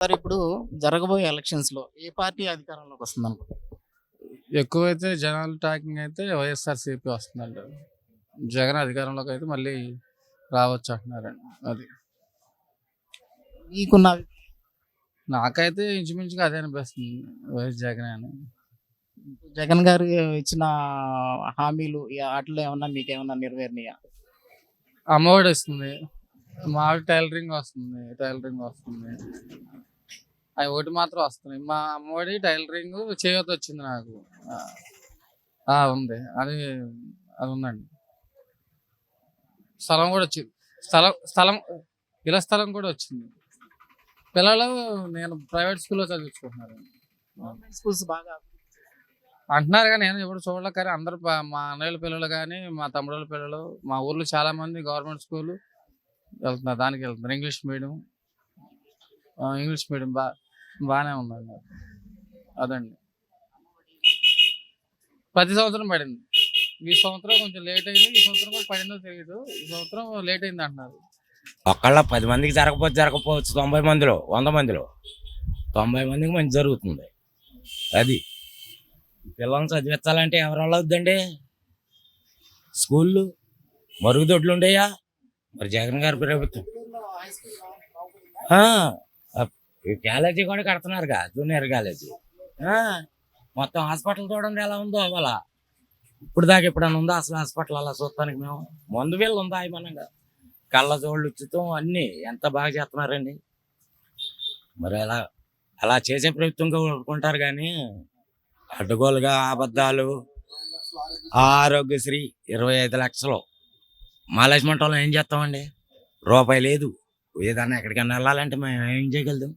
Sir ఇప్పుడు జరగబోయే ఎలక్షన్స్లో ఏ పార్టీ అధికారంలోకి వస్తుంది అనుకుంటున్నారు ఎక్కువైతే జనాలు టాకింగ్ అయితే వైఎస్ఆర్సీపీ వస్తుందండి. జగన్ అధికారంలోకి అయితే మళ్ళీ రావచ్చు అంటున్నారండి అది. మీకున్న నాకైతే ఇంచుమించుగా అదే అనిపిస్తుంది వైఎస్ జగన్ అని. జగన్ గారు ఇచ్చిన హామీలు ఈ వాటిలో ఏమన్నా మీకేమన్నా నెరవేరినాయా? అమ్మఒడి వస్తుంది. మా టైలరింగ్ వస్తుంది టైలరింగ్ వస్తుంది. అవి ఒకటి మాత్రం వస్తున్నాయి మా అమ్మఒడి టైలరింగ్ చేయత వచ్చింది నాకు. ఉంది. అది అది ఉందండి. స్థలం కూడా వచ్చింది స్థలం స్థలం ఇళ్ళ స్థలం కూడా వచ్చింది. పిల్లలు నేను ప్రైవేట్ స్కూల్లో చదివించుకుంటున్నాను గవర్నమెంట్ స్కూల్స్ బాగా అంటున్నారు కానీ నేను ఎప్పుడు చూడలే కానీ అందరు మా అన్నయ్యల పిల్లలు కానీ మా తమ్ముళ్ళ పిల్లలు మా ఊర్లో చాలా మంది గవర్నమెంట్ స్కూల్ వెళ్తున్నారు. దానికి వెళ్తున్నారు. ఇంగ్లీష్ మీడియం ఇంగ్లీష్ మీడియం బా బాగానే ఉందండి. అదండి. ప్రతి సంవత్సరం పడింది. ఈ సంవత్సరం కొంచెం లేట్ అయింది. ఈ సంవత్సరం కూడా పడిందో తెలియదు ఈ సంవత్సరం లేట్ అయింది అంటున్నారు. ఒక్కళ్ళ పది మందికి జరగకపోతే జరగకపోవచ్చు. తొంభై మందిలో వంద మందిలో. తొంభై మందికి మంచి జరుగుతుంది. అది. పిల్లల్ని చదివించాలంటే ఎవరు అవుద్దండి స్కూళ్ళు మరుగుదొడ్లు ఉండేయా? మరి జగన్ గారి ప్రభుత్వం. ఈ కాలేజీ కూడా కడుతున్నారుగా జూనియర్ కాలేజీ. ఆ, మొత్తం హాస్పిటల్ చూడండి ఎలా ఉందో అవ్వాలా ఇప్పుడు దాకా ఎప్పుడైనా ఉందా అసలు హాస్పిటల్? అలా చూస్తానికి మేము. మందు వీళ్ళు ఉందా అభిమానంగా కళ్ళ జోళ్ళు ఉచితం అన్నీ. ఎంత బాగా చేస్తున్నారండి. మరి అలా అలా చేసే ప్రభుత్వంగా ఊరుకుంటారు కానీ అడ్డగోలుగా అబద్ధాలు ఆరోగ్యశ్రీ ఇరవై ఐదు లక్షలు. మా లక్ష్మణ్ ఏం చేస్తామండి? రూపాయి లేదు. ఏదన్నా ఎక్కడికైనా వెళ్ళాలంటే మేము ఏం చేయగలుగుతాం?